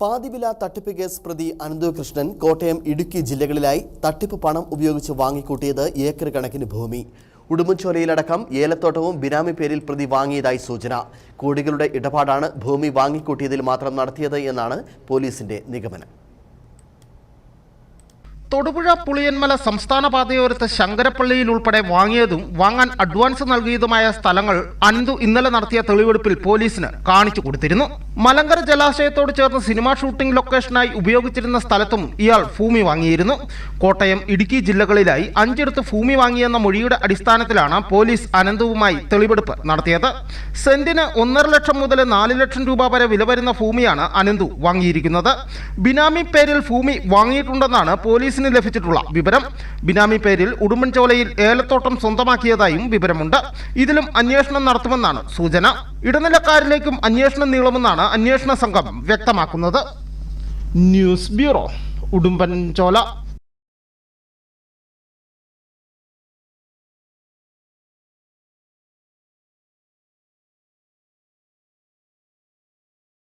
പാതിവില തട്ടിപ്പ് കേസ് പ്രതി അനന്തു കൃഷ്ണൻ കോട്ടയം ഇടുക്കി ജില്ലകളിലായി തട്ടിപ്പ് പണം ഉപയോഗിച്ച് വാങ്ങിക്കൂട്ടിയത് ഏക്കർ കണക്കിന് ഭൂമി. ഉടുമ്പൻചോലയിലടക്കം ഏലത്തോട്ടവും ബിനാമി പേരിൽ പ്രതി വാങ്ങിയതായി സൂചന. കോടികളുടെ ഇടപാടാണ് ഭൂമി വാങ്ങിക്കൂട്ടിയതിൽ മാത്രം നടത്തിയത് എന്നാണ് പോലീസിന്റെ നിഗമനം. തൊടുപുഴ പുളിയന്മല സംസ്ഥാന പാതയോരത്ത് ശങ്കരപ്പള്ളിയിൽ ഉൾപ്പെടെ വാങ്ങിയതും വാങ്ങാൻ അഡ്വാൻസ് നൽകിയതുമായ സ്ഥലങ്ങൾ അനന്തു ഇന്നലെ നടത്തിയ തെളിവെടുപ്പിൽ പോലീസിന് കാണിച്ചു കൊടുത്തിരുന്നു. മലങ്കര ജലാശയത്തോട് ചേർന്ന് സിനിമാ ഷൂട്ടിംഗ് ലൊക്കേഷനായി ഉപയോഗിച്ചിരുന്ന സ്ഥലത്തും ഇയാൾ ഭൂമി വാങ്ങിയിരുന്നു. കോട്ടയം ഇടുക്കി ജില്ലകളിലായി അഞ്ചിടത്ത് ഭൂമി വാങ്ങിയെന്ന മൊഴിയുടെ അടിസ്ഥാനത്തിലാണ് പോലീസ് അനന്തുവുമായി തെളിവെടുപ്പ് നടത്തിയത്. സെന്റിന് ഒന്നര ലക്ഷം മുതൽ നാല് ലക്ഷം രൂപ വരെ വില വരുന്ന ഭൂമിയാണ് അനന്തു വാങ്ങിയിരിക്കുന്നത്. ബിനാമി പേരിൽ ഭൂമി വാങ്ങിയിട്ടുണ്ടെന്നാണ് പോലീസിന് ലഭിച്ചിട്ടുള്ള വിവരം ബിനാമി പേരിൽ ഉടുമ്പൻചോലയിൽ ഏലത്തോട്ടം സ്വന്തമാക്കിയതായും വിവരമുണ്ട്. ഇതിലും അന്വേഷണം നടത്തുമെന്നാണ് സൂചന. ഇടനിലക്കാരിലേക്കും അന്വേഷണം നീളുമെന്നാണ് അന്വേഷണ സംഘം വ്യക്തമാക്കുന്നത്. News bureau Udumbanchola.